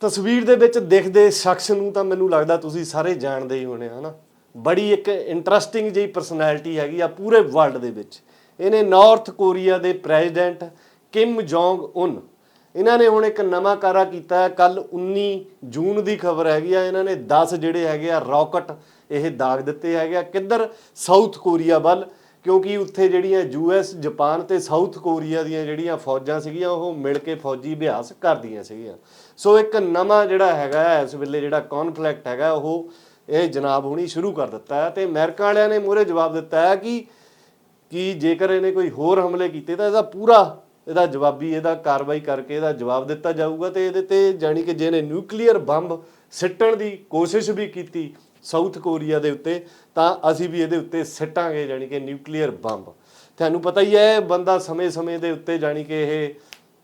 ਤਸਵੀਰ ਦੇ ਵਿੱਚ ਦਿਖਦੇ ਸ਼ਖਸ ਨੂੰ ਤਾਂ ਮੈਨੂੰ ਲੱਗਦਾ ਤੁਸੀਂ ਸਾਰੇ ਜਾਣਦੇ ਹੀ ਹੋਣੇ ਹਨਾ? ਬੜੀ ਇੱਕ ਇੰਟਰਸਟਿੰਗ ਜਿਹੀ ਪਰਸਨੈਲਿਟੀ ਹੈਗੀ ਆ ਪੂਰੇ ਵਰਲਡ ਦੇ ਵਿੱਚ। ਇਹਨੇ ਨਾਰਥ ਕੋਰੀਆ ਦੇ ਪ੍ਰੈਜ਼ੀਡੈਂਟ ਕਿਮ ਜੋਂਗ ਉਨ ਇਹਨਾਂ ਨੇ ਹੁਣ ਇੱਕ ਨਵਾਂ ਕਾਰਾ ਕੀਤਾ ਹੈ। ਕੱਲ 19 ਜੂਨ ਦੀ ਖਬਰ ਹੈਗੀ ਆ। ਇਹਨਾਂ ਨੇ 10 ਜਿਹੜੇ ਹੈਗੇ ਆ ਰਾਕਟ ਇਹ ਦਾਗ ਦਿੱਤੇ ਹੈਗੇ ਆ। ਕਿੱਧਰ? ਸਾਊਥ ਕੋਰੀਆ ਵੱਲ। ਕਿਉਂਕਿ ਉੱਥੇ ਜਿਹੜੀਆਂ ਯੂਐਸ ਜਾਪਾਨ ਤੇ ਸਾਊਥ ਕੋਰੀਆ ਦੀਆਂ ਜਿਹੜੀਆਂ ਫੌਜਾਂ ਸੀਗੀਆਂ, ਉਹ ਮਿਲ ਕੇ ਫੌਜੀ ਅਭਿਆਸ ਕਰਦੀਆਂ ਸੀਗੀਆਂ। ਸੋ ਇੱਕ ਨਵਾਂ ਜਿਹੜਾ ਹੈਗਾ ਇਸ ਵੇਲੇ ਜਿਹੜਾ ਕਨਫਲਿਕਟ ਹੈਗਾ, ਉਹ ਇਹ ਜਨਾਬ ਹੁਣੀ ਸ਼ੁਰੂ ਕਰ ਦਿੱਤਾ ਹੈ ਤੇ ਅਮਰੀਕਾ ਵਾਲਿਆਂ ਨੇ ਮੂਹਰੇ ਜਵਾਬ ਦਿੱਤਾ ਹੈ ਕਿ ਕਿ ਜੇਕਰ ਇਹਨੇ ਕੋਈ ਹੋਰ ਹਮਲੇ ਕੀਤੇ ਤਾਂ ਇਹਦਾ ਪੂਰਾ ਇਹਦਾ ਜਵਾਬੀ, ਇਹਦਾ ਕਾਰਵਾਈ ਕਰਕੇ ਇਹਦਾ ਜਵਾਬ ਦਿੱਤਾ ਜਾਊਗਾ ਤੇ ਇਹਦੇ ਤੇ ਜਾਣੀ ਕਿ ਜਿਹਨੇ ਨਿਊਕਲੀਅਰ ਬੰਬ ਸਿੱਟਣ ਦੀ ਕੋਸ਼ਿਸ਼ ਵੀ ਕੀਤੀ ਸਾਊਥ ਕੋਰੀਆ ਦੇ ਉੱਤੇ, ਤਾਂ ਅਸੀਂ ਵੀ ਇਹਦੇ ਉੱਤੇ ਸਿੱਟਾਂਗੇ ਜਾਣੀ ਕਿ ਨਿਊਕਲੀਅਰ ਬੰਬ। ਤੁਹਾਨੂੰ ਪਤਾ ਹੀ ਹੈ ਇਹ ਬੰਦਾ ਸਮੇਂ-ਸਮੇਂ ਦੇ ਉੱਤੇ ਜਾਣੀ ਕਿ ਇਹ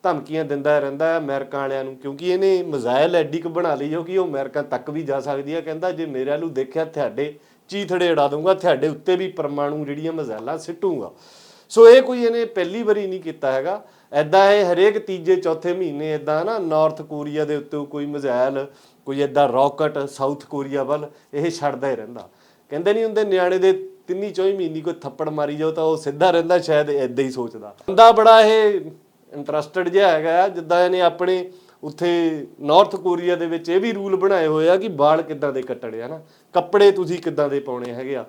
ਧਮਕੀਆਂ ਦਿੰਦਾ ਰਹਿੰਦਾ ਹੈ ਅਮਰੀਕਾ ਵਾਲਿਆਂ ਨੂੰ, ਕਿਉਂਕਿ ਇਹਨੇ ਮਿਜ਼ਾਈਲ ਐਡੀ ਕੁ ਬਣਾ ਲਈ ਜੋ ਕਿ ਉਹ ਅਮਰੀਕਾ ਤੱਕ ਵੀ ਜਾ ਸਕਦੀ ਹੈ। ਕਹਿੰਦਾ, ਜੇ ਮੇਰੇ ਵੱਲੋਂ ਦੇਖਿਆ ਤੁਹਾਡੇ ਚੀਥੜੇ ਉਡਾ ਦੂੰਗਾ ਤੁਹਾਡੇ ਉੱਤੇ ਵੀ ਪਰਮਾਣੂ ਜਿਹੜੀਆਂ ਮਿਜ਼ਾਈਲਾਂ ਸਿੱਟੂਗਾ। ਸੋ ਇਹ ਕੋਈ ਇਹਨੇ ਪਹਿਲੀ ਵਾਰੀ ਨਹੀਂ ਕੀਤਾ ਹੈਗਾ। ਐਦਾਂ ਇਹ ਹਰੇਕ ਤੀਜੇ, ਚੌਥੇ ਮਹੀਨੇ ਐਦਾਂ ਨਾ, ਨਾਰਥ ਕੋਰੀਆ ਦੇ ਉੱਤੇ ਕੋਈ ਮਿਜ਼ਾਈਲ ਕੋਈ ਐਦਾਂ ਰਾਕਟ ਸਾਊਥ ਕੋਰੀਆ ਵੱਲ ਇਹ ਛੱਡਦਾ ਹੀ ਰਹਿੰਦਾ। ਕਹਿੰਦੇ ਨਹੀਂ ਹੁੰਦੇ ਨਿਆਣੇ ਦੇ ਤਿੰਨੀ ਚੌਈ ਮਹੀਨੇ ਕੋਈ ਥੱਪੜ ਮਾਰੀ ਜਾਓ ਤਾਂ ਉਹ ਸਿੱਧਾ ਰਹਿੰਦਾ ਸ਼ਾਇਦ ਐਦਾਂ ਹੀ ਸੋਚਦਾ। ਬੰਦਾ ਬੜਾ ਇਹ ਇੰਟਰਸਟਡ ਜਿਹਾ ਹੈਗਾ ਆ, ਜਿੱਦਾਂ ਇਹਨੇ ਆਪਣੇ ਉੱਥੇ ਨਾਰਥ ਕੋਰੀਆ ਦੇ ਵਿੱਚ ਇਹ ਵੀ ਰੂਲ ਬਣਾਏ ਹੋਏ ਆ ਕਿ ਵਾਲ ਕਿੱਦਾਂ ਦੇ ਕੱਟਣੇ ਆ ਨਾ ਕੱਪੜੇ ਤੁਸੀਂ ਕਿੱਦਾਂ ਦੇ ਪਾਉਣੇ ਹੈਗੇ ਆ।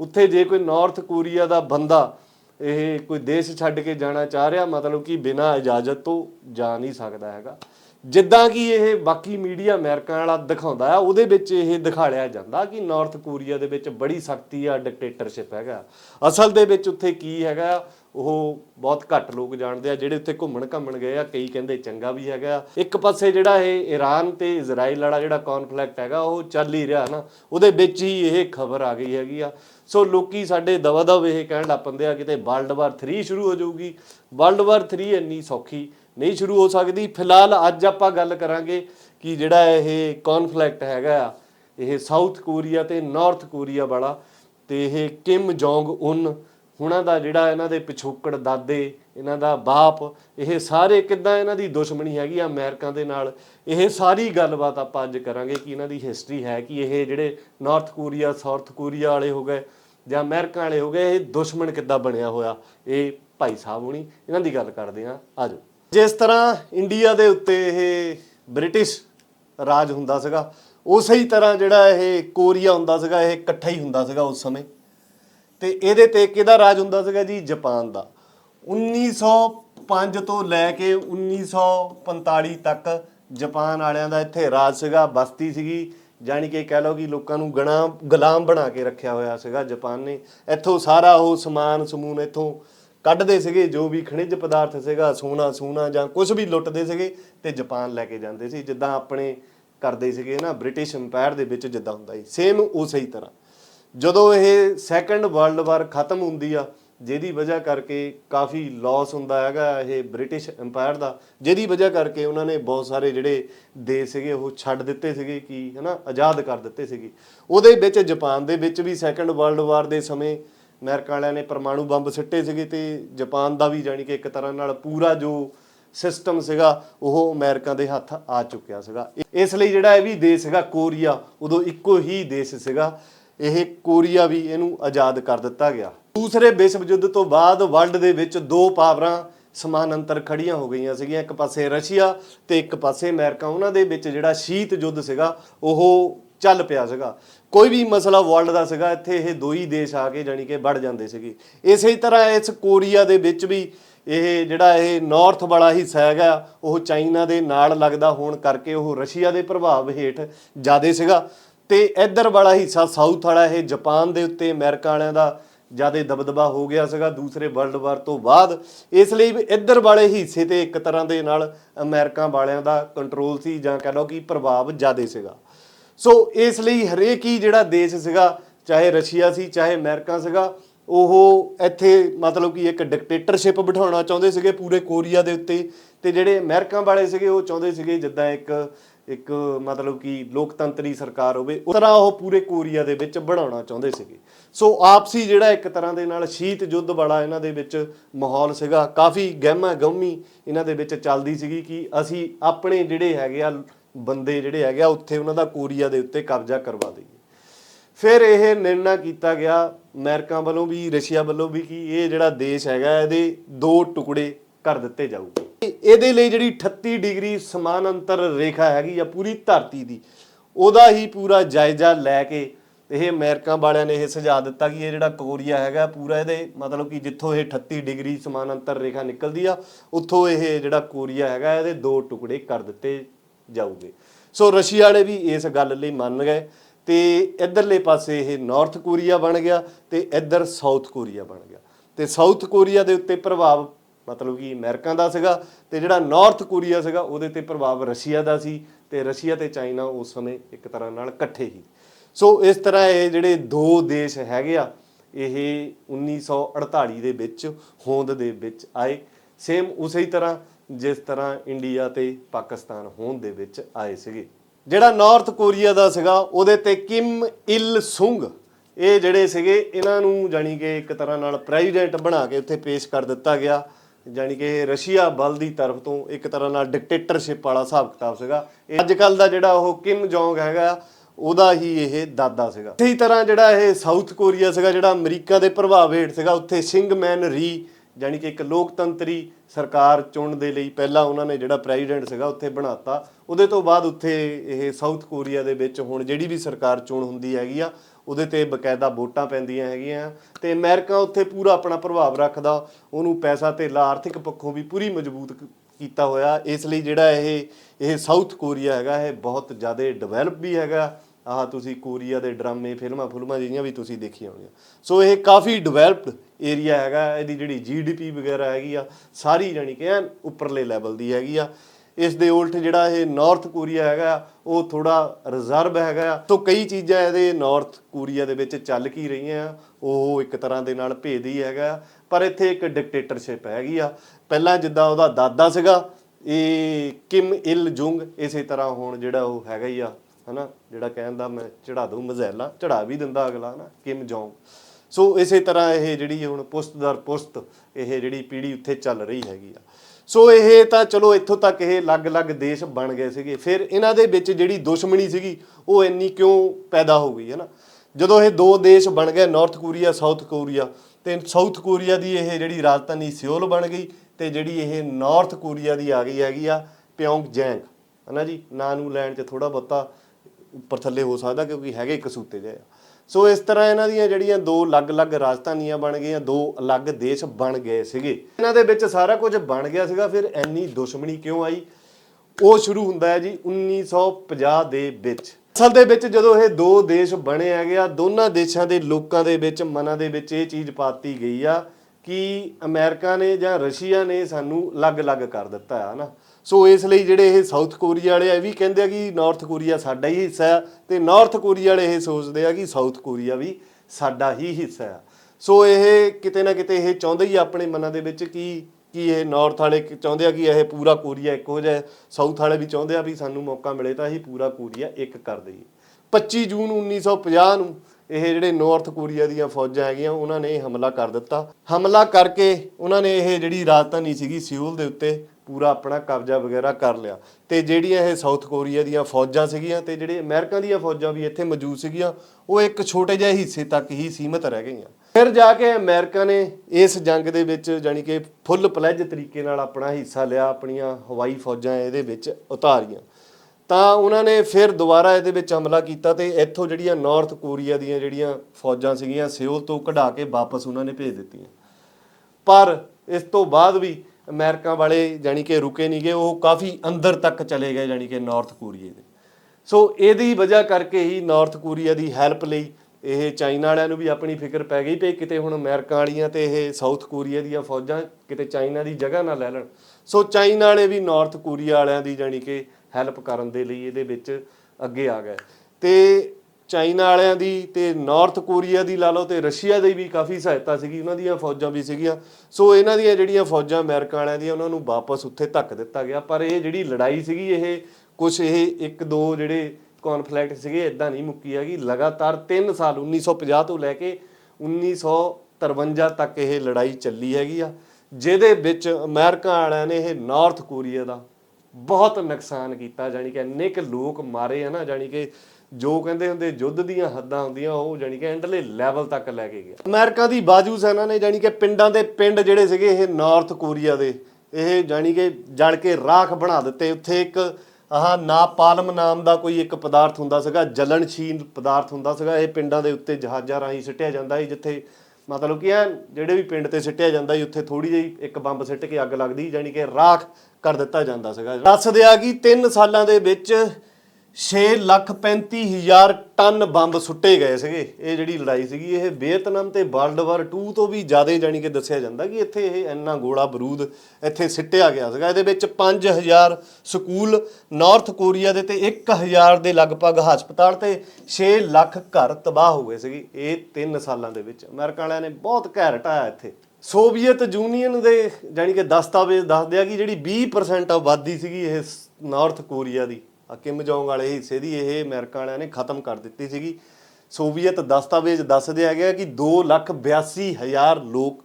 ਉੱਥੇ ਜੇ ਕੋਈ ਨਾਰਥ ਕੋਰੀਆ ਦਾ ਬੰਦਾ ਇਹ ਕੋਈ ਦੇਸ਼ ਛੱਡ ਕੇ ਜਾਣਾ ਚਾਹ ਰਿਹਾ ਮਤਲਬ ਕਿ ਬਿਨਾਂ ਇਜਾਜ਼ਤ ਤੋਂ ਜਾ ਨਹੀਂ ਸਕਦਾ ਹੈਗਾ। ਜਿੱਦਾਂ ਕਿ ਇਹ ਬਾਕੀ ਮੀਡੀਆ ਅਮਰੀਕਾ ਵਾਲਾ ਦਿਖਾਉਂਦਾ ਆ, ਉਹਦੇ ਵਿੱਚ ਇਹ ਦਿਖਾੜਿਆ ਜਾਂਦਾ ਕਿ ਨਾਰਥ ਕੋਰੀਆ ਦੇ ਵਿੱਚ ਬੜੀ ਸਖਤੀ ਆ ਡਿਕਟੇਟਰਸ਼ਿਪ ਹੈਗਾ। ਅਸਲ ਦੇ ਵਿੱਚ ਉੱਥੇ ਕੀ ਹੈਗਾ, ਉਹ ਬਹੁਤ ਘੱਟ ਲੋਕ ਜਾਣਦੇ ਆ, ਜਿਹੜੇ ਉੱਥੇ ਘੁੰਮਣ ਘੰਮਣ ਗਏ ਆ, ਕਈ ਕਹਿੰਦੇ ਚੰਗਾ ਵੀ ਹੈਗਾ। ਇੱਕ ਪਾਸੇ ਜਿਹੜਾ ਇਹ ਈਰਾਨ ਤੇ ਇਜ਼ਰਾਈਲ ਵਾਲਾ ਜਿਹੜਾ ਕਨਫਲਿਕਟ ਹੈਗਾ, ਉਹ ਚੱਲ ਹੀ ਰਿਹਾ ਨਾ, ਉਹਦੇ ਵਿੱਚ ਹੀ ਇਹ ਖਬਰ ਆ ਗਈ ਹੈਗੀ ਆ। ਸੋ ਲੋਕੀ ਸਾਡੇ ਦਵਾ ਦਵ ਇਹ ਕਹਿਣ ਲੱਗ ਪੈਂਦੇ ਆ, ਕਿਤੇ ਵਰਲਡ ਵਾਰ 3 ਸ਼ੁਰੂ ਹੋ ਜਾਊਗੀ। ਵਰਲਡ ਵਾਰ 3 ਇੰਨੀ ਸੌਖੀ ਨਹੀਂ ਸ਼ੁਰੂ ਹੋ ਸਕਦੀ। ਫਿਲਹਾਲ ਅੱਜ ਆਪਾਂ ਗੱਲ ਕਰਾਂਗੇ ਕਿ ਜਿਹੜਾ ਇਹ ਕਨਫਲਿਕਟ ਹੈਗਾ ਆ, ਇਹ ਸਾਊਥ ਕੋਰੀਆ ਤੇ ਨਾਰਥ ਕੋਰੀਆ ਵਾਲਾ ਤੇ ਇਹ ਕਿਮ ਜੋਂਗ ਉਨ ਹੁਣਾਂ ਦਾ ਜਿਹੜਾ ਇਹਨਾਂ ਦੇ ਪਿਛੋਕੜ ਦਾਦੇ, ਇਹਨਾਂ ਦਾ ਬਾਪ, ਇਹ ਸਾਰੇ ਕਿੱਦਾਂ ਇਹਨਾਂ ਦੀ ਦੁਸ਼ਮਣੀ ਹੈਗੀ ਆ ਅਮਰੀਕਾ ਦੇ ਨਾਲ, ਇਹ ਸਾਰੀ ਗੱਲਬਾਤ ਆਪਾਂ ਅੱਜ ਕਰਾਂਗੇ ਕਿ ਇਹਨਾਂ ਦੀ ਹਿਸਟਰੀ ਹੈ ਕਿ ਇਹ ਜਿਹੜੇ ਨਾਰਥ ਕੋਰੀਆ ਸਾਊਥ ਕੋਰੀਆ ਵਾਲੇ ਹੋ ਗਏ ਜਾਂ ਅਮਰੀਕਾ ਵਾਲੇ ਹੋ ਗਏ, ਇਹ ਦੁਸ਼ਮਣ ਕਿੱਦਾਂ ਬਣਿਆ ਹੋਇਆ, ਇਹ ਭਾਈ ਸਾਹਿਬ ਹੁਣੀ ਇਹਨਾਂ ਦੀ ਗੱਲ ਕਰਦੇ ਆ ਆਜੋ। ਜਿਸ ਤਰ੍ਹਾਂ ਇੰਡੀਆ ਦੇ ਉੱਤੇ ਇਹ ਬ੍ਰਿਟਿਸ਼ ਰਾਜ ਹੁੰਦਾ ਸੀਗਾ, ਉਸੇ ਹੀ ਤਰ੍ਹਾਂ ਜਿਹੜਾ ਇਹ ਕੋਰੀਆ ਹੁੰਦਾ ਸੀਗਾ, ਇਹ ਇਕੱਠਾ ਹੀ ਹੁੰਦਾ ਸੀਗਾ ਉਸ ਸਮੇਂ। ਤੇ ਇਹਦੇ ਤੇ ਕਿਹਦਾ ਰਾਜ ਹੁੰਦਾ ਸੀਗਾ ਜੀ? ਜਾਪਾਨ ਦਾ। 1905 ਤੋਂ ਲੈ ਕੇ 1945 ਤੱਕ ਜਾਪਾਨ ਵਾਲਿਆਂ ਦਾ ਇੱਥੇ ਰਾਜ ਸੀਗਾ, ਬਸਤੀ ਸੀਗੀ। ਜਾਣੀ ਕਿ ਕਹਿ ਲਓ ਕਿ ਲੋਕਾਂ ਨੂੰ ਗਣਾ, ਗੁਲਾਮ ਬਣਾ ਕੇ ਰੱਖਿਆ ਹੋਇਆ ਸੀਗਾ ਜਾਪਾਨ ਨੇ। ਇੱਥੋਂ ਸਾਰਾ ਉਹ ਸਮਾਨ ਸਮੂਨ ਇੱਥੋਂ ਕੱਢਦੇ ਸੀਗੇ, ਜੋ ਵੀ ਖਣਿਜ ਪਦਾਰਥ ਸੀਗਾ ਸੋਨਾ ਸੂਨਾ ਜਾਂ ਕੁਝ ਵੀ ਲੁੱਟਦੇ ਸੀਗੇ ਤੇ ਜਾਪਾਨ ਲੈ ਕੇ ਜਾਂਦੇ ਸੀ, ਜਿੱਦਾਂ ਆਪਣੇ ਕਰਦੇ ਸੀਗੇ ਨਾ, ਬ੍ਰਿਟਿਸ਼ ਇੰਪਾਇਰ ਦੇ ਵਿੱਚ ਜਿੱਦਾਂ ਹੁੰਦਾ ਸੀ ਸੇਮ ਉਸੇ ਹੀ ਤਰ੍ਹਾਂ। ਜਦੋਂ ਇਹ ਸੈਕੰਡ ਵਰਲਡ ਵਾਰ ਖਤਮ ਹੁੰਦੀ ਆ, ਜਿਹਦੀ ਵਜ੍ਹਾ ਕਰਕੇ ਕਾਫੀ ਲਾਸ ਹੁੰਦਾ ਹੈਗਾ ਇਹ ਬ੍ਰਿਟਿਸ਼ ਇੰਪਾਇਰ ਦਾ, ਜਿਹਦੀ ਵਜ੍ਹਾ ਕਰਕੇ ਉਹਨਾਂ ਨੇ ਬਹੁਤ ਸਾਰੇ ਜਿਹੜੇ ਦੇਸ਼ ਸੀਗੇ, ਉਹ ਛੱਡ ਦਿੱਤੇ ਸੀਗੇ ਕਿ ਹਨਾ, ਆਜ਼ਾਦ ਕਰ ਦਿੱਤੇ ਸੀਗੇ। ਉਹਦੇ ਵਿੱਚ ਜਾਪਾਨ ਦੇ ਵਿੱਚ ਵੀ ਸੈਕੰਡ ਵਰਲਡ ਵਾਰ ਦੇ ਸਮੇਂ ਅਮਰੀਕਾ ਵਾਲਿਆਂ ਨੇ ਪਰਮਾਣੂ ਬੰਬ ਸਿੱਟੇ ਸੀਗੇ ਤੇ ਜਾਪਾਨ ਦਾ ਵੀ ਜਾਣੀ ਕਿ ਇੱਕ ਤਰ੍ਹਾਂ ਨਾਲ ਪੂਰਾ ਜੋ ਸਿਸਟਮ ਸੀਗਾ, ਉਹ ਅਮਰੀਕਾ ਦੇ ਹੱਥ ਆ ਚੁੱਕਿਆ ਸੀਗਾ। ਇਸ ਲਈ ਜਿਹੜਾ ਇਹ ਵੀ ਦੇਸ਼ ਸੀਗਾ, ਕੋਰੀਆ, ਉਦੋਂ ਇੱਕੋ ਹੀ ਦੇਸ਼ ਸੀਗਾ। ਇਹ ਕੋਰੀਆ ਵੀ ਇਹਨੂੰ ਆਜ਼ਾਦ ਕਰ ਦਿੱਤਾ ਗਿਆ। ਦੂਸਰੇ ਵਿਸ਼ਵ ਯੁੱਧ ਤੋਂ ਬਾਅਦ ਵਰਲਡ ਦੇ ਵਿੱਚ ਦੋ ਪਾਵਰਾਂ ਸਮਾਨ ਅੰਤਰ ਖੜੀਆਂ ਹੋ ਗਈਆਂ ਸੀਗੀਆਂ, ਇੱਕ ਪਾਸੇ ਰਸ਼ੀਆ ਤੇ ਇੱਕ ਪਾਸੇ ਅਮਰੀਕਾ। ਉਹਨਾਂ ਦੇ ਵਿੱਚ ਜਿਹੜਾ ਸ਼ੀਤ ਯੁੱਧ ਸੀਗਾ, ਉਹ ਚੱਲ ਪਿਆ ਸੀਗਾ। ਕੋਈ ਵੀ ਮਸਲਾ ਵਰਲਡ ਦਾ ਸੀਗਾ, ਇੱਥੇ ਇਹ ਦੋ ਹੀ ਦੇਸ਼ ਆ ਕੇ ਜਾਣੀ ਕਿ ਵੱਢ ਜਾਂਦੇ ਸੀਗੇ। ਇਸੇ ਤਰ੍ਹਾਂ ਇਸ ਕੋਰੀਆ ਦੇ ਵਿੱਚ ਵੀ ਇਹ ਜਿਹੜਾ ਇਹ ਨਾਰਥ ਵਾਲਾ ਹਿੱਸਾ ਹੈਗਾ, ਉਹ ਚਾਈਨਾ ਦੇ ਨਾਲ ਲੱਗਦਾ ਹੋਣ ਕਰਕੇ ਉਹ ਰਸ਼ੀਆ ਦੇ ਪ੍ਰਭਾਵ ਹੇਠ ਜ਼ਿਆਦੇ ਸੀਗਾ। ਤੇ ਇੱਧਰ ਵਾਲਾ ਹਿੱਸਾ ਸਾਊਥ ਵਾਲਾ, ਇਹ ਜਾਪਾਨ ਦੇ ਉੱਤੇ ਅਮਰੀਕਾ ਵਾਲਿਆਂ ਦਾ ਜ਼ਿਆਦਾ ਦਬਦਬਾ ਹੋ ਗਿਆ ਸੀਗਾ ਦੂਸਰੇ ਵਰਲਡ ਵਾਰ ਤੋਂ ਬਾਅਦ। ਇਸ ਲਈ ਵੀ ਇੱਧਰ ਵਾਲੇ ਹਿੱਸੇ ਤੇ ਇੱਕ ਤਰ੍ਹਾਂ ਦੇ ਨਾਲ ਅਮਰੀਕਾ ਵਾਲਿਆਂ ਦਾ ਕੰਟਰੋਲ ਸੀ ਜਾਂ ਕਹ ਲਓ ਕਿ ਪ੍ਰਭਾਵ ਜ਼ਿਆਦਾ ਸੀਗਾ। ਸੋ ਇਸ ਲਈ ਹਰੇਕ ਹੀ ਜਿਹੜਾ ਦੇਸ਼ ਸੀਗਾ, ਚਾਹੇ ਰਸ਼ੀਆ ਸੀ, ਚਾਹੇ ਅਮਰੀਕਾ ਸੀਗਾ, ਉਹ ਇੱਥੇ ਮਤਲਬ ਕਿ ਇੱਕ ਡਿਕਟੇਟਰਸ਼ਿਪ ਬਿਠਾਉਣਾ ਚਾਹੁੰਦੇ ਸੀਗੇ ਪੂਰੇ ਕੋਰੀਆ ਦੇ ਉੱਤੇ ਤੇ ਜਿਹੜੇ ਅਮਰੀਕਾ ਵਾਲੇ ਸੀਗੇ, ਉਹ ਚਾਹੁੰਦੇ ਸੀਗੇ ਜਿੱਦਾਂ ਇੱਕ ਇੱਕ ਮਤਲਬ ਕਿ ਲੋਕਤੰਤਰੀ ਸਰਕਾਰ ਹੋਵੇ, ਉਸ ਤਰ੍ਹਾਂ ਉਹ ਪੂਰੇ ਕੋਰੀਆ ਦੇ ਵਿੱਚ ਬਣਾਉਣਾ ਚਾਹੁੰਦੇ ਸੀਗੇ। ਸੋ ਆਪਸੀ ਜਿਹੜਾ ਇੱਕ ਤਰ੍ਹਾਂ ਦੇ ਨਾਲ ਸ਼ੀਤ ਯੁੱਧ ਵਾਲਾ ਇਹਨਾਂ ਦੇ ਵਿੱਚ ਮਾਹੌਲ ਸੀਗਾ, ਕਾਫੀ ਗਹਿਮਾ ਗਹਿਮੀ ਇਹਨਾਂ ਦੇ ਵਿੱਚ ਚੱਲਦੀ ਸੀਗੀ ਕਿ ਅਸੀਂ ਆਪਣੇ ਜਿਹੜੇ ਹੈਗੇ ਆ ਬੰਦੇ ਜਿਹੜੇ ਹੈਗੇ ਆ, ਉੱਥੇ ਉਹਨਾਂ ਦਾ ਕੋਰੀਆ ਦੇ ਉੱਤੇ ਕਬਜ਼ਾ ਕਰਵਾ ਦਈਏ। ਫਿਰ ਇਹ ਨਿਰਣਾ ਕੀਤਾ ਗਿਆ ਅਮਰੀਕਾ ਵੱਲੋਂ ਵੀ, ਰਸ਼ੀਆ ਵੱਲੋਂ ਵੀ ਕਿ ਇਹ ਜਿਹੜਾ ਦੇਸ਼ ਹੈਗਾ, ਇਹਦੇ ਦੋ ਟੁਕੜੇ ਕਰ ਦਿੱਤੇ ਜਾਊਗੇ। ਇਹਦੇ ਲਈ ਜਿਹੜੀ 38 ਡਿਗਰੀ ਸਮਾਨ ਅੰਤਰ ਰੇਖਾ ਹੈਗੀ ਆ ਪੂਰੀ ਧਰਤੀ ਦੀ, ਉਹਦਾ ਹੀ ਪੂਰਾ ਜਾਇਜ਼ਾ ਲੈ ਕੇ ਇਹ ਅਮਰੀਕਾ ਵਾਲਿਆਂ ਨੇ ਇਹ ਸੁਝਾਅ ਦਿੱਤਾ ਕਿ ਇਹ ਜਿਹੜਾ ਕੋਰੀਆ ਹੈਗਾ, ਪੂਰਾ ਇਹਦੇ ਮਤਲਬ ਕਿ ਜਿੱਥੋਂ ਇਹ 38 ਡਿਗਰੀ ਸਮਾਨ ਅੰਤਰ ਰੇਖਾ ਨਿਕਲਦੀ ਆ, ਉੱਥੋਂ ਇਹ ਜਿਹੜਾ ਕੋਰੀਆ ਹੈਗਾ, ਇਹਦੇ ਦੋ ਟੁਕੜੇ ਕਰ ਦਿੱਤੇ ਜਾਊਗੇ। ਸੋ ਰਸ਼ੀਆ ਵਾਲੇ ਵੀ ਇਸ ਗੱਲ ਲਈ ਮੰਨ ਗਏ ਤੇ ਇਧਰਲੇ ਪਾਸੇ ਇਹ ਨਾਰਥ ਕੋਰੀਆ ਬਣ ਗਿਆ ਤੇ ਇੱਧਰ ਸਾਊਥ ਕੋਰੀਆ ਬਣ ਗਿਆ। ਤੇ ਸਾਊਥ ਕੋਰੀਆ ਦੇ ਉੱਤੇ ਪ੍ਰਭਾਵ ਮਤਲਬ ਕਿ ਅਮਰੀਕਾ ਦਾ ਸੀਗਾ ਤੇ ਜਿਹੜਾ ਨਾਰਥ ਕੋਰੀਆ ਸੀਗਾ ਉਹਦੇ ਤੇ ਪ੍ਰਭਾਵ ਰਸ਼ੀਆ ਦਾ ਸੀ ਤੇ ਰਸ਼ੀਆ ਤੇ ਚਾਈਨਾ ਉਸ ਸਮੇਂ ਇੱਕ ਤਰ੍ਹਾਂ ਨਾਲ ਇਕੱਠੇ ਹੀ। ਸੋ ਇਸ ਤਰ੍ਹਾਂ ਇਹ ਜਿਹੜੇ ਦੋ ਦੇਸ਼ ਹੈਗੇ ਆ, ਇਹ 1948 ਦੇ ਵਿੱਚ, ਹੋਂਦ ਦੇ ਵਿੱਚ ਆਏ। ਸੇਮ ਉਸੇ ਹੀ ਤਰ੍ਹਾਂ ਜਿਸ ਤਰ੍ਹਾਂ ਇੰਡੀਆ ਤੇ ਪਾਕਿਸਤਾਨ ਹੋਣ ਦੇ ਵਿੱਚ ਆਏ ਸੀਗੇ। ਜਿਹੜਾ ਨਾਰਥ ਕੋਰੀਆ ਦਾ ਸੀਗਾ, ਉਹਦੇ ਤੇ ਕਿਮ ਇਲ ਸੁੰਗ ਇਹ ਜਿਹੜੇ ਸੀਗੇ, ਇਹਨਾਂ ਨੂੰ ਜਾਣੀ ਕਿ ਇੱਕ ਤਰ੍ਹਾਂ ਨਾਲ ਪ੍ਰੈਜ਼ੀਡੈਂਟ ਬਣਾ ਕੇ ਉੱਥੇ ਪੇਸ਼ ਕਰ ਦਿੱਤਾ ਗਿਆ। ਜਾਣੀ ਕਿ ਰਸ਼ੀਆ ਬਲ ਦੀ ਤਰਫ ਤੋਂ ਇੱਕ ਤਰ੍ਹਾਂ ਨਾਲ ਡਿਕਟੇਟਰਸ਼ਿਪ ਵਾਲਾ ਹਿਸਾਬ ਕਿਤਾਬ ਸੀਗਾ। ਅੱਜ ਕੱਲ ਦਾ ਜਿਹੜਾ ਉਹ ਕਿਮ ਜੋਂਗ ਹੈਗਾ, ਉਹਦਾ ਹੀ ਇਹ ਦਾਦਾ ਸੀਗਾ। ਇਸੇ ਤਰ੍ਹਾਂ ਜਿਹੜਾ ਇਹ ਸਾਊਥ ਕੋਰੀਆ ਸੀਗਾ, ਜਿਹੜਾ ਅਮਰੀਕਾ ਦੇ ਪ੍ਰਭਾਵ ਹੇਠ ਸੀਗਾ, ਉੱਥੇ ਸਿੰਗਮੈਨ ਰੀ ਜਾਣੀ ਕਿ ਇੱਕ ਲੋਕਤੰਤਰੀ ਸਰਕਾਰ ਚੁਣ ਦੇ ਲਈ ਪਹਿਲਾਂ ਉਹਨਾਂ ਨੇ ਜਿਹੜਾ ਪ੍ਰੈਜ਼ੀਡੈਂਟ ਸੀਗਾ ਉੱਥੇ ਬਣਾਤਾ। ਉਹਦੇ ਤੋਂ ਬਾਅਦ ਉੱਥੇ ਇਹ ਸਾਊਥ ਕੋਰੀਆ ਦੇ ਵਿੱਚ ਹੁਣ ਜਿਹੜੀ ਵੀ ਸਰਕਾਰ ਚੁਣ ਹੁੰਦੀ ਹੈਗੀ ਆ, ਉਹਦੇ ਤੇ ਬਕਾਇਦਾ ਵੋਟਾਂ ਪੈਂਦੀਆਂ ਹੈਗੀਆਂ। ਤੇ ਅਮਰੀਕਾ ਉੱਥੇ ਪੂਰਾ ਆਪਣਾ ਪ੍ਰਭਾਵ ਰੱਖਦਾ। ਉਹਨੂੰ ਪੈਸਾ ਤੇ ਲਾ, ਆਰਥਿਕ ਪੱਖੋਂ ਵੀ ਪੂਰੀ ਮਜ਼ਬੂਤ ਕੀਤਾ ਹੋਇਆ। ਇਸ ਲਈ ਜਿਹੜਾ ਇਹ ਇਹ ਸਾਊਥ ਕੋਰੀਆ ਹੈਗਾ, ਇਹ ਬਹੁਤ ਜ਼ਿਆਦਾ ਡਿਵੈਲਪ ਵੀ ਹੈਗਾ। ਆਹ ਤੁਸੀਂ ਕੋਰੀਆ ਦੇ ਡਰਾਮੇ ਫਿਲਮਾਂ ਫੁਲਮਾਂ ਜਿਹੜੀਆਂ ਵੀ ਤੁਸੀਂ ਦੇਖੀਆਂ ਹੋਣੀਆਂ। ਸੋ ਇਹ ਕਾਫੀ ਡਿਵੈਲਪਡ ਏਰੀਆ ਹੈਗਾ, ਇਹਦੀ ਜਿਹੜੀ ਜੀਡੀਪੀ ਵਗੈਰਾ ਹੈਗੀ ਆ, ਸਾਰੀ ਜਾਣੀ ਕਿ ਐਨ ਉੱਪਰਲੇ ਲੈਵਲ ਦੀ ਹੈਗੀ ਆ। ਇਸ ਦੇ ਉਲਟ ਜਿਹੜਾ ਇਹ ਨਾਰਥ ਕੋਰੀਆ ਹੈਗਾ, ਉਹ ਥੋੜਾ ਰਿਜ਼ਰਵ ਹੈਗਾ ਆ। ਸੋ ਕਈ ਚੀਜ਼ਾਂ ਇਹਦੇ ਨਾਰਥ ਕੋਰੀਆ ਦੇ ਵਿੱਚ ਚੱਲ ਕੀ ਰਹੀਆਂ ਆ, ਉਹ ਇੱਕ ਤਰ੍ਹਾਂ ਦੇ ਨਾਲ ਭੇਦ ਹੀ ਹੈਗਾ। ਪਰ ਇੱਥੇ ਇੱਕ ਡਿਕਟੇਟਰਸ਼ਿਪ ਹੈਗੀ ਆ। ਪਹਿਲਾਂ ਜਿੱਦਾਂ ਉਹਦਾ ਦਾਦਾ ਸੀਗਾ, ਇਹ ਕਿਮ ਇਲ ਜੁੰਗ ਇਸੇ ਤਰ੍ਹਾਂ ਹੁਣ ਜਿਹੜਾ ਉਹ ਹੈਗਾ ਹੀ ਆ, ਹਨਾ? ਜਿਹੜਾ ਕਹਿੰਦਾ ਮੈਂ ਚੜਾ ਦੂੰ ਮਜ਼ੈਲਾ ਚੜਾ ਵੀ ਦਿੰਦਾ ਅਗਲਾ ਨਾ ਕਿਮ ਜੋਂਗ ਸੋ ਇਸੇ ਤਰ੍ਹਾਂ ਇਹ ਜਿਹੜੀ ਹੁਣ ਪੁਸਤ ਦਰ ਪੁਸਤ ਇਹ ਜਿਹੜੀ ਪੀੜ੍ਹੀ ਉੱਥੇ ਚੱਲ ਰਹੀ ਹੈਗੀ ਆ। ਸੋ ਇਹ ਤਾਂ ਚਲੋ ਇੱਥੋਂ ਤੱਕ ਇਹ ਅਲੱਗ-ਅਲੱਗ ਦੇਸ਼ ਬਣ ਗਏ ਸੀਗੇ। ਫਿਰ ਇਹਨਾਂ ਦੇ ਵਿੱਚ ਜਿਹੜੀ ਦੁਸ਼ਮਣੀ ਸੀਗੀ, ਉਹ ਇੰਨੀ ਕਿਉਂ ਪੈਦਾ ਹੋ ਗਈ, ਹੈ ਨਾ? ਜਦੋਂ ਇਹ ਦੋ ਦੇਸ਼ ਬਣ ਗਏ ਨਾਰਥ ਕੋਰੀਆ ਸਾਊਥ ਕੋਰੀਆ ਤੇ ਸਾਊਥ ਕੋਰੀਆ ਦੀ ਇਹ ਜਿਹੜੀ ਰਾਜਧਾਨੀ ਸਿਓਲ ਬਣ ਗਈ ਤੇ ਜਿਹੜੀ ਇਹ ਨਾਰਥ ਕੋਰੀਆ ਦੀ ਆ ਗਈ ਹੈਗੀ ਆ ਪਿਓਂਗ ਜੈਂਗ ਹਨਾ ਜੀ? ਨਾਂ ਨੂੰ ਲੈਣ 'ਚ ਥੋੜਾ ਬਹੁਤਾ ਉੱਪਰ ਥੱਲੇ ਹੋ ਸਕਦਾ ਕਿਉਂਕਿ ਹੈਗੇ ਕਸੂਤੇ ਜਿਹੇ ਆ। ਸੋ ਇਸ ਤਰ੍ਹਾਂ ਇਹਨਾਂ ਦੀਆਂ ਜਿਹੜੀਆਂ ਦੋ ਅਲੱਗ-ਅਲੱਗ ਰਾਜਧਾਨੀਆਂ ਬਣ ਗਈਆਂ, ਦੋ ਅਲੱਗ ਦੇਸ਼ ਬਣ ਗਏ ਸੀਗੇ। ਇਹਨਾਂ ਦੇ ਵਿੱਚ ਸਾਰਾ ਕੁਝ ਬਣ ਗਿਆ ਸੀਗਾ, ਫਿਰ ਇੰਨੀ ਦੁਸ਼ਮਣੀ ਕਿਉਂ ਆਈ? ਉਹ ਸ਼ੁਰੂ ਹੁੰਦਾ ਹੈ ਜੀ 1950 ਦੇ ਵਿੱਚ। ਅਸਲ ਦੇ ਵਿੱਚ ਜਦੋਂ ਇਹ ਦੋ ਦੇਸ਼ ਬਣੇ ਹੈਗੇ ਆ ਦੋਨਾਂ ਦੇਸ਼ਾਂ ਦੇ ਲੋਕਾਂ ਦੇ ਵਿੱਚ, ਮਨਾਂ ਦੇ ਵਿੱਚ ਇਹ ਚੀਜ਼ ਪਾਤੀ ਗਈ ਆ ਕਿ ਅਮਰੀਕਾ ਨੇ ਜਾਂ ਰਸ਼ੀਆ ਨੇ ਸਾਨੂੰ ਅਲੱਗ-ਅਲੱਗ ਕਰ ਦਿੱਤਾ ਹੈ ਨਾ ਸੋ ਇਸ ਲਈ ਜਿਹੜੇ ਇਹ ਸਾਊਥ ਕੋਰੀਆ ਵਾਲੇ ਆ, ਇਹ ਵੀ ਕਹਿੰਦੇ ਆ ਕਿ ਨਾਰਥ ਕੋਰੀਆ ਸਾਡਾ ਹੀ ਹਿੱਸਾ ਹੈ ਤੇ ਨਾਰਥ ਕੋਰੀਆ ਵਾਲੇ ਇਹ ਸੋਚਦੇ ਆ ਕਿ ਸਾਊਥ ਕੋਰੀਆ ਵੀ ਸਾਡਾ ਹੀ ਹਿੱਸਾ ਹੈ ਸੋ ਇਹ ਕਿਤੇ ਨਾ ਕਿਤੇ ਇਹ ਚਾਹੁੰਦੇ ਹੀ ਆਪਣੇ ਮਨਾਂ ਦੇ ਵਿੱਚ ਕਿ ਕਿ ਇਹ ਨਾਰਥ ਵਾਲੇ ਚਾਹੁੰਦੇ ਆ ਕਿ ਇਹ ਪੂਰਾ ਕੋਰੀਆ ਇੱਕੋ ਜਿਹਾ ਹੈ ਸਾਊਥ ਵਾਲੇ ਵੀ ਚਾਹੁੰਦੇ ਆ ਵੀ ਸਾਨੂੰ ਮੌਕਾ ਮਿਲੇ ਤਾਂ ਅਸੀਂ ਪੂਰਾ ਕੋਰੀਆ ਇੱਕ ਕਰ ਦਈਏ। 25 ਜੂਨ 1950 ਨੂੰ ਇਹ ਜਿਹੜੇ ਨਾਰਥ ਕੋਰੀਆ ਦੀਆਂ ਫੌਜਾਂ ਹੈਗੀਆਂ, ਉਹਨਾਂ ਨੇ ਹਮਲਾ ਕਰ ਦਿੱਤਾ। ਹਮਲਾ ਕਰਕੇ ਉਹਨਾਂ ਨੇ ਇਹ ਜਿਹੜੀ ਰਾਜਧਾਨੀ ਸੀਗੀ ਸਿਓਲ ਦੇ ਉੱਤੇ ਪੂਰਾ ਆਪਣਾ ਕਬਜ਼ਾ ਵਗੈਰਾ ਕਰ ਲਿਆ। ਤੇ ਜਿਹੜੀਆਂ ਇਹ ਸਾਊਥ ਕੋਰੀਆ ਦੀਆਂ ਫੌਜਾਂ ਸੀਗੀਆਂ ਤੇ ਜਿਹੜੇ ਅਮਰੀਕਾ ਦੀਆਂ ਫੌਜਾਂ ਵੀ ਇੱਥੇ ਮੌਜੂਦ ਸੀਗੀਆਂ, ਉਹ ਇੱਕ ਛੋਟੇ ਜਿਹੇ ਹਿੱਸੇ ਤੱਕ ਹੀ ਸੀਮਤ ਰਹਿ ਗਈਆਂ। ਫਿਰ ਜਾ ਕੇ ਅਮਰੀਕਾ ਨੇ ਇਸ ਜੰਗ ਦੇ ਵਿੱਚ ਜਾਨੀ ਕਿ ਫੁੱਲ ਪਲੈਜ ਤਰੀਕੇ ਨਾਲ ਆਪਣਾ ਹਿੱਸਾ ਲਿਆ, ਆਪਣੀਆਂ ਹਵਾਈ ਫੌਜਾਂ ਇਹਦੇ ਵਿੱਚ ਉਤਾਰੀਆਂ। ਤਾਂ ਉਹਨਾਂ ਨੇ ਫਿਰ ਦੁਬਾਰਾ ਇਹਦੇ ਵਿੱਚ ਹਮਲਾ ਕੀਤਾ ਤੇ ਇੱਥੋਂ ਜਿਹੜੀਆਂ ਨਾਰਥ ਕੋਰੀਆ ਦੀਆਂ ਜਿਹੜੀਆਂ ਫੌਜਾਂ ਸੀਗੀਆਂ ਸਿਓਲ ਤੋਂ ਕਢਾ ਕੇ ਵਾਪਸ ਉਹਨਾਂ ਨੇ ਭੇਜ ਦਿੱਤੀਆਂ। ਪਰ ਇਸ ਤੋਂ ਬਾਅਦ ਵੀ ਅਮਰੀਕਾ ਵਾਲੇ ਜਾਨੀ ਕਿ ਰੁਕੇ ਨਹੀਂ ਗਏ, ਉਹ ਕਾਫੀ ਅੰਦਰ ਤੱਕ ਚਲੇ ਗਏ ਜਾਨੀ ਕਿ ਨਾਰਥ ਕੋਰੀਆ ਦੇ। ਸੋ ਇਹਦੀ ਵਜ੍ਹਾ ਕਰਕੇ ਹੀ ਨਾਰਥ ਕੋਰੀਆ ਦੀ ਹੈਲਪ ਲਈ ਇਹ ਚਾਈਨਾ ਵਾਲਿਆਂ ਨੂੰ ਵੀ ਆਪਣੀ ਫਿਕਰ ਪੈ ਗਈ ਤੇ ਕਿਤੇ ਹੁਣ ਅਮਰੀਕਾ ਵਾਲੀਆਂ ਤੇ ਇਹ ਸਾਊਥ ਕੋਰੀਆ ਦੀਆਂ ਫੌਜਾਂ ਕਿਤੇ ਚਾਈਨਾ ਦੀ ਜਗ੍ਹਾ ਨਾ ਲੈ ਲੈਣ। ਸੋ ਚਾਈਨਾ ਵਾਲੇ ਵੀ ਨਾਰਥ ਕੋਰੀਆ ਵਾਲਿਆਂ ਦੀ ਜਾਨੀ ਕਿ ਹੈਲਪ ਕਰਨ ਦੇ ਲਈ ਇਹਦੇ ਵਿੱਚ ਅੱਗੇ ਆ ਗਏ। ਤੇ ਚਾਈਨਾ ਵਾਲਿਆਂ ਦੀ ਤੇ ਨਾਰਥ ਕੋਰੀਆ ਦੀ ਲਾ ਲਓ ਤੇ ਰਸ਼ੀਆ ਦੀ ਵੀ ਕਾਫੀ ਸਹਾਇਤਾ ਸੀਗੀ, ਉਹਨਾਂ ਦੀਆਂ ਫੌਜਾਂ ਵੀ ਸੀਗੀਆਂ। ਸੋ ਇਹਨਾਂ ਦੀਆਂ ਜਿਹੜੀਆਂ ਫੌਜਾਂ ਅਮਰੀਕਾ ਵਾਲਿਆਂ ਦੀਆਂ, ਉਹਨਾਂ ਨੂੰ ਵਾਪਸ ਉੱਥੇ ਧੱਕ ਦਿੱਤਾ ਗਿਆ। ਪਰ ਇਹ ਜਿਹੜੀ ਲੜਾਈ ਸੀਗੀ, ਇਹ ਕੁਝ ਇਹ ਇੱਕ ਦੋ ਜਿਹੜੇ ਕਨਫਲਿਕਟ ਸੀਗੇ ਇਦਾਂ ਨਹੀਂ ਮੁੱਕੀ ਹੈਗੀ। ਲਗਾਤਾਰ 3 ਸਾਲ 1950 ਤੋਂ ਲੈ ਕੇ 1953 ਤੱਕ ਇਹ ਲੜਾਈ ਚੱਲੀ ਹੈਗੀ ਆ, ਜਿਹਦੇ ਵਿੱਚ ਅਮਰੀਕਾ ਵਾਲਿਆਂ ਨੇ ਇਹ ਨਾਰਥ ਕੋਰੀਆ ਦਾ ਬਹੁਤ ਨੁਕਸਾਨ ਕੀਤਾ। ਜਾਣੀ ਕਿ ਇੰਨੇ ਕਿ ਲੋਕ ਮਾਰੇ ਆ ਨਾ, ਜਾਣੀ ਕਿ ਜੋ ਕਹਿੰਦੇ ਹੁੰਦੇ ਯੁੱਧ ਦੀਆਂ ਹੱਦਾਂ ਹੁੰਦੀਆਂ, ਉਹ ਜਾਣੀ ਕਿ ਐਂਡਲੇ ਲੈਵਲ ਤੱਕ ਲੈ ਕੇ ਗਿਆ ਅਮਰੀਕਾ ਦੀ ਬਾਜੂ ਸੈਨਾ ਨੇ ਜਾਣੀ ਕਿ ਪਿੰਡਾਂ ਦੇ ਪਿੰਡ ਜਿਹੜੇ ਸੀਗੇ, ਇਹ ਨਾਰਥ ਕੋਰੀਆ ਦੇ, ਇਹ ਜਾਣੀ ਕਿ ਜਲ ਕੇ ਰਾਖ ਬਣਾ ਦਿੱਤੇ। ਉੱਥੇ ਇੱਕ ਆਹ ਨਾਪਾਲਮ ਨਾਮ ਦਾ ਕੋਈ ਇੱਕ ਪਦਾਰਥ ਹੁੰਦਾ ਸੀਗਾ ਜਲਨਸ਼ੀਲ ਪਦਾਰਥ ਹੁੰਦਾ ਸੀਗਾ। ਇਹ ਪਿੰਡਾਂ ਦੇ ਉੱਤੇ ਜਹਾਜ਼ਾਂ ਰਾਹੀਂ ਸਿੱਟਿਆ ਜਾਂਦਾ ਸੀ, ਜਿੱਥੇ ਮਤਲਬ ਕਿ ਐ ਜਿਹੜੇ ਵੀ ਪਿੰਡ ਤੇ ਸਿੱਟਿਆ ਜਾਂਦਾ ਸੀ, ਉੱਥੇ ਥੋੜੀ ਜਿਹੀ ਇੱਕ ਬੰਬ ਸਿੱਟ ਕੇ ਅੱਗ ਲੱਗਦੀ ਜਾਣੀ ਕਿ ਰਾਖ ਕਰ ਦਿੱਤਾ ਜਾਂਦਾ ਸੀਗਾ। ਦੱਸ ਦਿਆ ਕਿ 3 ਸਾਲਾਂ ਦੇ ਵਿੱਚ 6 ਲੱਖ 35 ਹਜ਼ਾਰ ਟਨ ਬੰਬ ਸੁੱਟੇ ਗਏ ਸੀਗੇ। ਇਹ ਜਿਹੜੀ ਲੜਾਈ ਸੀਗੀ, ਇਹ ਵੀਅਤਨਾਮ ਤੇ ਵਰਲਡ ਵਾਰ 2 ਤੋਂ ਵੀ ਜ਼ਿਆਦਾ ਜਾਣੀ ਕਿ ਦੱਸਿਆ ਜਾਂਦਾ ਕਿ ਇੱਥੇ ਇਹ ਇੰਨਾ ਗੋਲਾ ਬਰੂਦ ਇੱਥੇ ਸਿੱਟਿਆ ਗਿਆ ਸੀਗਾ। ਇਹਦੇ ਵਿੱਚ 5000 ਸਕੂਲ ਨਾਰਥ ਕੋਰੀਆ ਦੇ ਤੇ 1000 ਦੇ ਲਗਭਗ ਹਸਪਤਾਲ ਤੇ 6 ਲੱਖ ਘਰ ਤਬਾਹ ਹੋ ਗਏ ਸੀਗੇ ਇਹ 3 ਸਾਲਾਂ ਦੇ ਵਿੱਚ। ਅਮਰੀਕਾ ਵਾਲਿਆਂ ਨੇ ਬਹੁਤ ਘੈਰ ਢਾਇਆ ਇੱਥੇ। ਸੋਵੀਅਤ ਯੂਨੀਅਨ ਦੇ ਜਾਣੀ ਕਿ ਦਸਤਾਵੇਜ਼ ਦੱਸਦੇ ਆ ਕਿ ਜਿਹੜੀ 20% ਆਬਾਦੀ ਸੀਗੀ ਇਹ ਨਾਰਥ ਕੋਰੀਆ ਦੀ। ਕਿਮ ਜੋਂਗ ਵਾਲੇ ਹਿੱਸੇ ਦੀ ਇਹ ਅਮਰੀਕਾ ਵਾਲਿਆਂ ਨੇ ਖਤਮ ਕਰ ਦਿੱਤੀ ਸੀਗੀ। ਸੋਵੀਅਤ ਦਸਤਾਵੇਜ਼ ਦੱਸਦੇ ਹੈਗੇ ਕਿ 282000 ਲੋਕ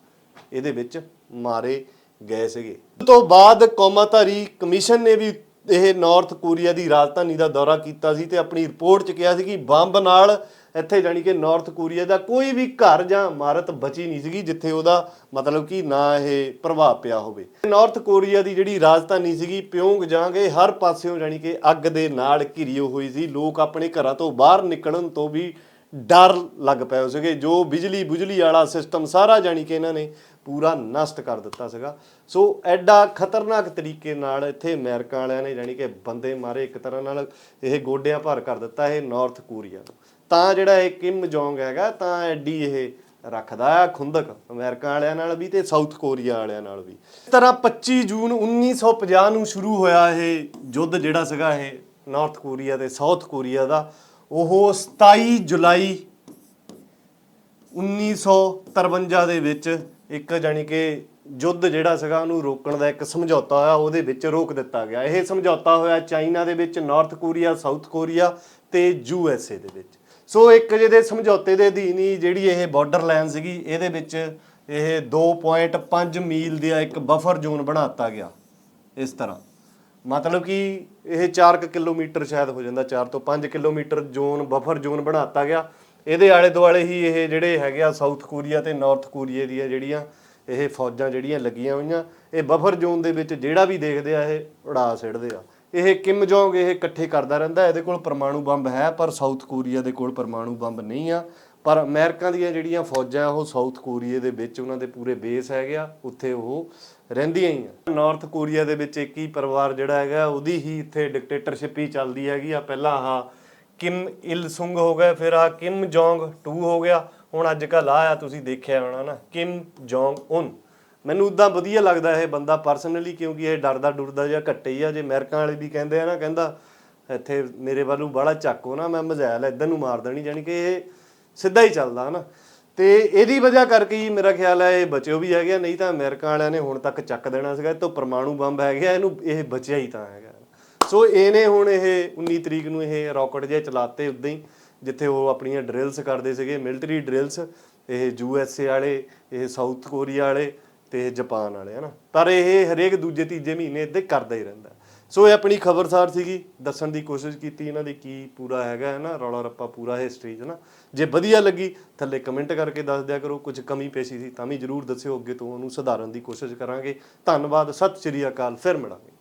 ਇਹਦੇ ਵਿੱਚ ਮਾਰੇ ਗਏ ਸੀਗੇ। ਤੋਂ ਬਾਅਦ ਕੌਮਾਂਧਾਰੀ ਕਮਿਸ਼ਨ ਨੇ ਵੀ ਇਹ ਨਾਰਥ ਕੋਰੀਆ ਦੀ ਰਾਜਧਾਨੀ ਦਾ ਦੌਰਾ ਕੀਤਾ ਸੀ ਤੇ ਆਪਣੀ ਰਿਪੋਰਟ 'ਚ ਕਿਹਾ ਸੀ ਕਿ ਬੰਬ ਨਾਲ ਇੱਥੇ ਜਾਣੀ ਕਿ ਨਾਰਥ ਕੋਰੀਆ ਦਾ ਕੋਈ ਵੀ ਘਰ ਜਾਂ ਇਮਾਰਤ ਬਚੀ ਨਹੀਂ ਸੀਗੀ, ਜਿੱਥੇ ਉਹਦਾ ਮਤਲਬ ਕਿ ਨਾ ਇਹ ਪ੍ਰਭਾਵ ਪਿਆ ਹੋਵੇ। ਨਾਰਥ ਕੋਰੀਆ ਦੀ ਜਿਹੜੀ ਰਾਜਧਾਨੀ ਸੀਗੀ ਪਿਓਂਗ ਜਾਂਗੇ ਹਰ ਪਾਸਿਓਂ ਜਾਣੀ ਕਿ ਅੱਗ ਦੇ ਨਾਲ ਘਿਰੀ ਹੋਈ ਸੀ। ਲੋਕ ਆਪਣੇ ਘਰਾਂ ਤੋਂ ਬਾਹਰ ਨਿਕਲਣ ਤੋਂ ਵੀ ਡਰ ਲੱਗ ਪਏ ਹੋਏ ਸੀਗੇ। ਜੋ ਬਿਜਲੀ ਬੁਜਲੀ ਵਾਲਾ ਸਿਸਟਮ ਸਾਰਾ ਜਾਣੀ ਕਿ ਇਹਨਾਂ ਨੇ ਪੂਰਾ ਨਸ਼ਟ ਕਰ ਦਿੱਤਾ ਸੀਗਾ। ਸੋ ਐਡਾ ਖਤਰਨਾਕ ਤਰੀਕੇ ਨਾਲ ਇੱਥੇ ਅਮਰੀਕਾ ਵਾਲਿਆਂ ਨੇ ਜਾਣੀ ਕਿ ਬੰਦੇ ਮਾਰੇ। ਇੱਕ ਤਰ੍ਹਾਂ ਨਾਲ ਇਹ ਗੋਡਿਆਂ ਭਰ ਕਰ ਦਿੱਤਾ ਇਹ ਨਾਰਥ ਕੋਰੀਆ ਨੂੰ। ਤਾਂ ਜਿਹੜਾ ਇਹ ਕਿਮ ਜੋਂਗ ਹੈਗਾ, ਤਾਂ ਐਡੀ ਇਹ ਰੱਖਦਾ ਆ ਖੁੰਦਕ ਅਮਰੀਕਾ ਵਾਲਿਆਂ ਨਾਲ ਵੀ ਤੇ ਸਾਊਥ ਕੋਰੀਆ ਵਾਲਿਆਂ ਨਾਲ ਵੀ। ਇਸ ਤਰ੍ਹਾਂ 25 ਜੂਨ 1950 ਨੂੰ ਸ਼ੁਰੂ ਹੋਇਆ ਇਹ ਯੁੱਧ ਜਿਹੜਾ ਸੀਗਾ ਇਹ ਨਾਰਥ ਕੋਰੀਆ ਤੇ ਸਾਊਥ ਕੋਰੀਆ ਦਾ। ਉਹ 27 ਜੁਲਾਈ 1953 ਦੇ ਵਿੱਚ ਇੱਕ ਜਾਣੀ ਕਿ ਯੁੱਧ ਜਿਹੜਾ ਸੀਗਾ ਉਹਨੂੰ ਰੋਕਣ ਦਾ ਇੱਕ ਸਮਝੌਤਾ ਹੋਇਆ, ਉਹਦੇ ਵਿੱਚ ਰੋਕ ਦਿੱਤਾ ਗਿਆ। ਇਹ ਸਮਝੌਤਾ ਹੋਇਆ ਚਾਈਨਾ ਦੇ ਵਿੱਚ, ਨਾਰਥ ਕੋਰੀਆ, ਸਾਊਥ ਕੋਰੀਆ ਤੇ ਯੂ ਐਸ ਏ ਦੇ ਵਿੱਚ। ਸੋ ਇੱਕ ਜਿਹਦੇ ਸਮਝੌਤੇ ਦੇ ਅਧੀਨ ਹੀ ਜਿਹੜੀ ਇਹ ਬਾਰਡਰ ਲਾਈਨ ਸੀਗੀ, ਇਹਦੇ ਵਿੱਚ ਇਹ 2.5 ਮੀਲ ਦਾ ਇੱਕ ਬਫਰ ਜ਼ੋਨ ਬਣਾਤਾ ਗਿਆ ਇਸ ਤਰ੍ਹਾਂ। ਮਤਲਬ ਕਿ ਇਹ 4 ਕਿਲੋਮੀਟਰ ਸ਼ਾਇਦ ਹੋ ਜਾਂਦਾ 4 ਤੋਂ 5 ਕਿਲੋਮੀਟਰ ਜ਼ੋਨ ਬਫਰ ਜ਼ੋਨ ਬਣਾਤਾ ਗਿਆ। ਇਹਦੇ ਆਲੇ ਦੁਆਲੇ ਹੀ ਇਹ ਜਿਹੜੇ ਹੈਗੇ ਆ ਸਾਊਥ ਕੋਰੀਆ ਤੇ ਨਾਰਥ ਕੋਰੀਆ ਦੀਆਂ ਜਿਹੜੀਆਂ ਇਹ ਫੌਜਾਂ ਜਿਹੜੀਆਂ ਲੱਗੀਆਂ ਹੋਈਆਂ, ਇਹ ਬਫਰ ਜ਼ੋਨ ਦੇ ਵਿੱਚ ਜਿਹੜਾ ਵੀ ਦੇਖਦੇ ਆ, ਇਹ ਉਡਾ ਸਿੱਟਦੇ ਆ। ਇਹ ਕਿਮ ਜੋਂਗ ਇਹ ਇਕੱਠੇ ਕਰਦਾ ਰਹਿੰਦਾ, ਇਹਦੇ ਕੋਲ ਪਰਮਾਣੂ ਬੰਬ ਹੈ, ਪਰ ਸਾਊਥ ਕੋਰੀਆ ਦੇ ਕੋਲ ਪਰਮਾਣੂ ਬੰਬ ਨਹੀਂ ਆ। ਪਰ ਅਮਰੀਕਾ ਦੀਆਂ ਜਿਹੜੀਆਂ ਫੌਜਾਂ, ਉਹ ਸਾਊਥ ਕੋਰੀਆ ਦੇ ਵਿੱਚ ਉਹਨਾਂ ਦੇ ਪੂਰੇ ਬੇਸ ਹੈਗੇ ਆ, ਉੱਥੇ ਉਹ ਰਹਿੰਦੀਆਂ ਹੀ ਆ। ਨਾਰਥ ਕੋਰੀਆ ਦੇ ਵਿੱਚ ਇੱਕ ਹੀ ਪਰਿਵਾਰ ਜਿਹੜਾ ਹੈਗਾ, ਉਹਦੀ ਹੀ ਇੱਥੇ ਡਿਕਟੇਟਰਸ਼ਿਪ ਹੀ ਚੱਲਦੀ ਹੈਗੀ ਆ। ਪਹਿਲਾਂ ਆਹ ਕਿਮ ਇਲ ਸੁੰਗ ਹੋ ਗਿਆ ਫਿਰ ਆ ਕਿਮ ਜੋਂਗ 2 ਹੋ ਗਿਆ। ਹੁਣ ਅੱਜ ਕੱਲ ਆ ਆ, ਤੁਸੀਂ ਦੇਖਿਆ ਹੋਣਾ ਨਾ, ਕਿਮ ਜੋਂਗ ਉਨ। ਮੈਨੂੰ ਉਦਾਂ ਵਧੀਆ ਲੱਗਦਾ ਇਹ ਬੰਦਾ ਪਰਸਨਲੀ ਕਿਉਂਕਿ ਇਹ ਡਰਦਾ ਡੁਰਦਾ ਜਿਹਾ ਘੱਟੇ ਹੀ ਆ। ਜੇ ਅਮਰੀਕਾ ਵਾਲੇ ਵੀ ਕਹਿੰਦੇ ਆ ਨਾ ਕਹਿੰਦਾ ਇੱਥੇ ਮੇਰੇ ਵੱਲੋਂ ਬਾਹਲਾ ਚੱਕੋ ਨਾ ਮੈਂ ਮਜ਼ਾਇਲ ਇੱਧਰ ਨੂੰ ਮਾਰ ਦੇਣੀ। ਜਾਨੀ ਕਿ ਇਹ ਸਿੱਧਾ ਹੀ ਚੱਲਦਾ ਹਨਾ। ਤੇ ਇਹਦੀ ਵਜ੍ਹਾ ਕਰਕੇ ਹੀ ਮੇਰਾ ਖਿਆਲ ਹੈ ਇਹ ਬਚਿਓ ਵੀ ਹੈਗੇ ਆ, ਨਹੀਂ ਤਾਂ ਅਮਰੀਕਾ ਵਾਲਿਆਂ ਨੇ ਹੁਣ ਤੱਕ ਚੱਕ ਦੇਣਾ ਸੀਗਾ ਇਹ ਤੋਂ ਪਰਮਾਣੂ ਬੰਬ ਹੈਗਾ ਇਹਨੂੰ ਇਹ ਬਚਿਆ ਹੀ ਤਾਂ ਹੈਗਾ। ਸੋ ਇਹਨੇ ਹੁਣ ਇਹ 19 ਤਰੀਕ ਨੂੰ ਇਹ ਰਾਕਟ ਜਿਹਾ ਚਲਾਤੇ ਉਦਾਂ ਹੀ ਜਿੱਥੇ ਉਹ ਆਪਣੀਆਂ ਡਰਿਲਸ ਕਰਦੇ ਸੀਗੇ ਮਿਲਟਰੀ ਡਰਿਲਸ ਇਹ ਯੂ ਐਸ ਏ ਵਾਲੇ ਇਹ ਸਾਊਥ ਕੋਰੀਆ ਵਾਲੇ ਤੇ ਜਾਪਾਨ ਵਾਲੇ, ਹਨਾ? ਪਰ ਇਹ ਹਰੇਕ ਦੂਜੇ ਤੀਜੇ ਮਹੀਨੇ ਇੱਦਾਂ ਕਰਦਾ ਹੀ ਰਹਿੰਦਾ। ਸੋ ਇਹ ਆਪਣੀ ਖਬਰਸਾਰ ਸੀਗੀ, ਦੱਸਣ ਦੀ ਕੋਸ਼ਿਸ਼ ਕੀਤੀ ਇਹਨਾਂ ਦੀ ਕੀ ਪੂਰਾ ਹੈਗਾ ਹੈ ਨਾ ਰੌਲਾ ਰੱਪਾ ਪੂਰਾ ਹਿਸਟਰੀ ਹੈ ਨਾ ਜੇ ਵਧੀਆ ਲੱਗੀ, ਥੱਲੇ ਕਮੈਂਟ ਕਰਕੇ ਦੱਸ ਦਿਆ ਕਰੋ, ਕੁਝ ਕਮੀ ਪੇਸ਼ੀ ਸੀ ਤਾਂ ਵੀ ਜਰੂਰ ਦੱਸਿਓ, ਅੱਗੇ ਤੋਂ ਉਹਨੂੰ ਸੁਧਾਰਨ ਦੀ ਕੋਸ਼ਿਸ਼ ਕਰਾਂਗੇ। ਧੰਨਵਾਦ, ਸਤਿ ਸ਼੍ਰੀ ਅਕਾਲ, ਫਿਰ ਮਿਲਾਂਗੇ।